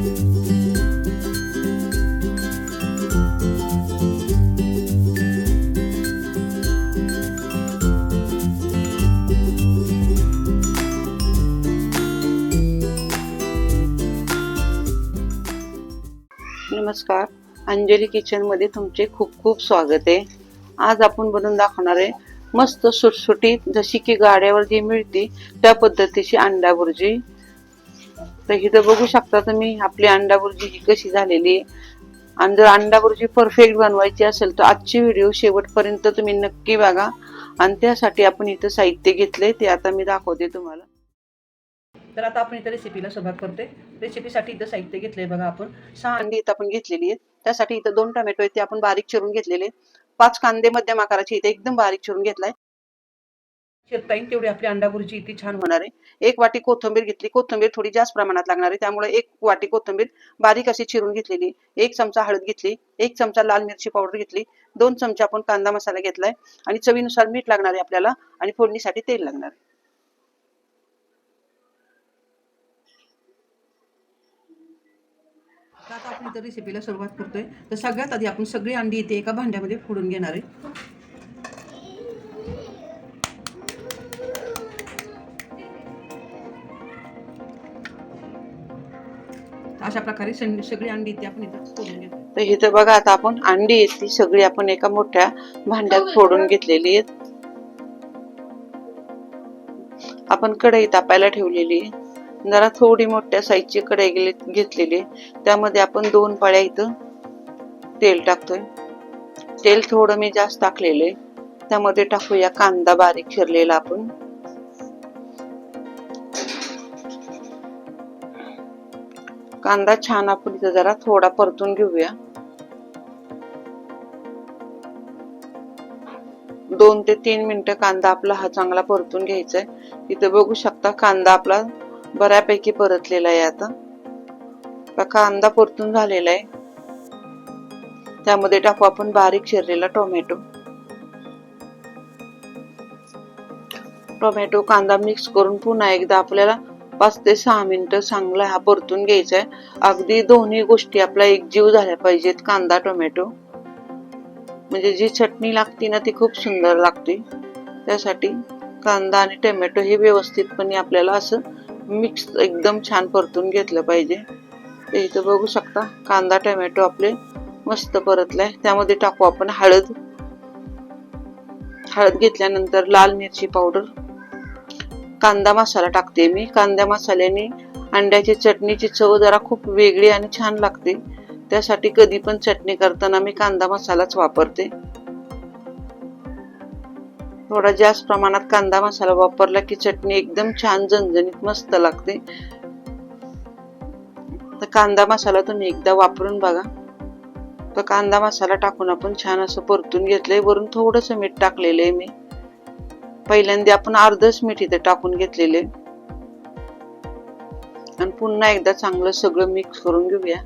नमस्कार. अंजली किचनमध्ये तुमचे खूप खूप स्वागत आहे. आज आपण बनवून दाखवणार आहे मस्त सुटसुटीत जशी की गाड्यावर जी मिळते त्या पद्धतीची अंडा भुर्जी तर इथं बघू शकता तुम्ही आपली अंडा बुर्जी ही कशी झालेली आहे. आणि जर अंडा बुर्जी परफेक्ट बनवायची असेल तर आजची व्हिडिओ शेवटपर्यंत तुम्ही नक्की बघा. आणि त्यासाठी आपण इथं साहित्य घेतले ते आता मी दाखवते तुम्हाला. तर आता आपण इथं रेसिपीला सुरुवात करते रेसिपीसाठी इथं साहित्य घेतलंय बघा आपण. सहा अंडी इथं आपण घेतलेली आहेत. त्यासाठी इथं दोन टोमॅटो आहेत ते आपण बारीक चिरून घेतलेले आहेत. पाच कांदे मध्यम आकाराचे इथे एकदम बारीक चिरून घेतलाय. शेतताईन येईल तेवढी आपली अंडा इथे छान होणार आहे. एक वाटी कोथिंबीर घेतली. कोथिंबीर थोडी जास्त प्रमाणात लागणार आहे. त्यामुळे एक वाटी कोथिंबीर बारीक अशी चिरून घेतलेली. एक चमचा हळद घेतली. एक चमचा लाल मिरची पावडर घेतली. दोन चमचे आपण कांदा मसाला घेतलाय. आणि चवीनुसार मीठ लागणार आहे आपल्याला आणि फोडणीसाठी तेल लागणार आहे. आता आपण इथं रेसिपीला सुरुवात करतोय. तर सगळ्यात आधी आपण सगळी अंडी इथे एका भांड्यामध्ये फोडून घेणार आहे. अशा प्रकारे सगळी अंडी इथे आपण इथं फोडून घेतो तर इथं बघा आता आपण अंडी आहेत ती सगळी आपण एका मोठ्या भांड्यात फोडून घेतलेली आहेत. आपण कढई तापायला ठेवलेली आहे. जरा थोडी मोठ्या साईजची कढई गेली- घेतलेली आहे. त्यामध्ये आपण दोन पळ्या इथं तेल टाकतोय. तेल थोडं मी जास्त टाकलेलं आहे. त्यामध्ये टाकूया कांदा बारीक चिरलेला आपण. कांदा छान आपण इथं जरा थोडा परतून घेऊया. दोन ते तीन मिनिटं कांदा आपला हा चांगला परतून घ्यायचा आहे इथं बघू शकता कांदा आपला बऱ्यापैकी परतलेला आहे आता कांदा परतून झालेला आहे. त्यामध्ये टाकू आपण बारीक चिरलेला टोमॅटो. टोमॅटो कांदा मिक्स करून पुन्हा एकदा आपल्याला पाच ते सहा मिनिटं चांगला हा परतून घ्यायचा आहे अगदी दोन्ही गोष्टी आपल्या एकजीव झाल्या पाहिजेत कांदा टोमॅटो. म्हणजे जी चटणी लागते ना ती खूप सुंदर लागते. त्यासाठी कांदा आणि टोमॅटो हे व्यवस्थितपणे आपल्याला असं मिक्स एकदम छान परतून घेतलं पाहिजे. ते इथं बघू शकता कांदा टोमॅटो आपले मस्त परतलाय. त्यामध्ये टाकू आपण हळद. हळद घेतल्यानंतर लाल मिरची पावडर. कांदा मसाला टाकते मी. कांदा मसाल्याने अंड्याची चटणीची चव जरा खूप वेगळी आणि छान लागते. त्यासाठी कधी पण चटणी करताना मी कांदा मसालाच वापरते. थोडा जास्त प्रमाणात कांदा मसाला वापरला की चटणी एकदम छान झणझणीत मस्त लागते. तर कांदा मसाला तुम्ही एकदा वापरून बघा. तर कांदा मसाला टाकून आपण छान असं परतून घेतलंय. वरून थोडस मीठ टाकलेलं आहे मी. पहिल्यांदा आपण अर्धच मीठ इथे टाकून घेतलेले. आणि पुन्हा एकदा चांगलं सगळं मिक्स करून घेऊया.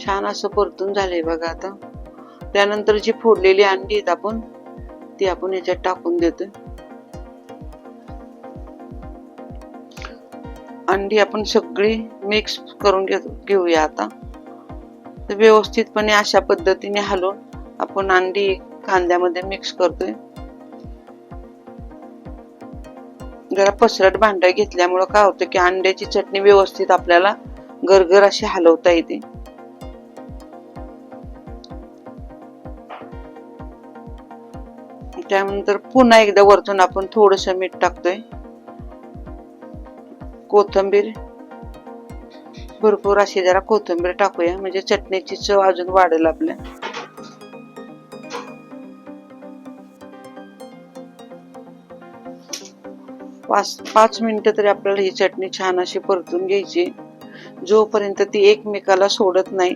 छान असं परतून झालंय बघा आता. त्यानंतर जी फोडलेली अंडी आहेत आपण ती आपण याच्यात टाकून देतोय. अंडी आपण सगळी मिक्स करून घेऊया आता. व्यवस्थितपणे अशा पद्धतीने हलवून आपण अंडी कांद्यामध्ये मिक्स करतोय. जरा पसरट भांड्या घेतल्यामुळं काय होतं की अंड्याची चटणी व्यवस्थित आपल्याला गरगर अशी हलवता येते. त्यानंतर पुन्हा एकदा वरतून आपण थोडस मीठ टाकतोय. कोथंबीर. भरपूर अशी जरा कोथिंबीर टाकूया म्हणजे चटणीची चव अजून वाढेल आपल्या. पाच पाच मिनिटं तरी आपल्याला ही चटणी छान अशी परतून घ्यायची. जोपर्यंत ती एकमेकाला सोडत नाही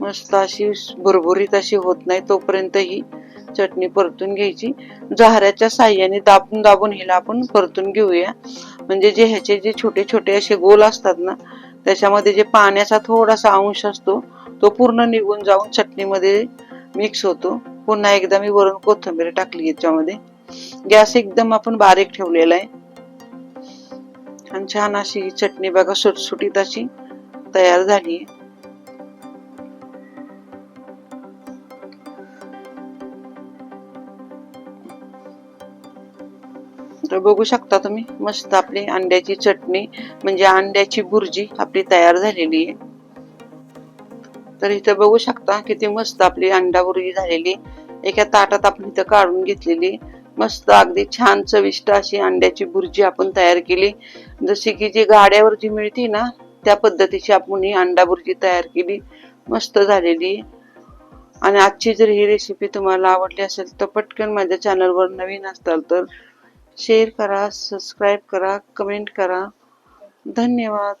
मस्त अशी भरभरीत अशी होत नाही तोपर्यंत ही चटणी परतून घ्यायची. जहाऱ्याच्या साह्याने दाबून दाबून हिला आपण परतून घेऊया. म्हणजे जे ह्याचे जे छोटे छोटे असे गोल असतात ना त्याच्यामध्ये जे पाण्याचा थोडासा अंश असतो तो पूर्ण निघून जाऊन चटणीमध्ये मिक्स होतो. पुन्हा एकदा मी वरून कोथिंबीर टाकली याच्यामध्ये. गॅस एकदम आपण बारीक ठेवलेला आहे. आणि छान अशी ही चटणी बघा सुटसुटीत अशी तयार झाली तर बघू शकता तुम्ही मस्त आपली अंड्याची चटणी म्हणजे अंड्याची भुर्जी आपली तयार झालेली आहे. तर इथं बघू शकता किती मस्त आपली अंडा भुर्जी झालेली एका ताटात आपण इथं काढून घेतलेली मस्त अगदी छान चविष्ट अशी अंड्याची बुर्जी आपण तयार केली. जशी की जी गाड्यावर जी मिळते ना त्या पद्धतीची आपण ही अंडा भुर्जी तयार केली. मस्त झालेली. आणि आजची जर ही रेसिपी तुम्हाला आवडली असेल तर पटकन माझ्या चॅनलवर नवीन असाल तर शेअर करा सबस्क्राईब करा कमेंट करा. धन्यवाद.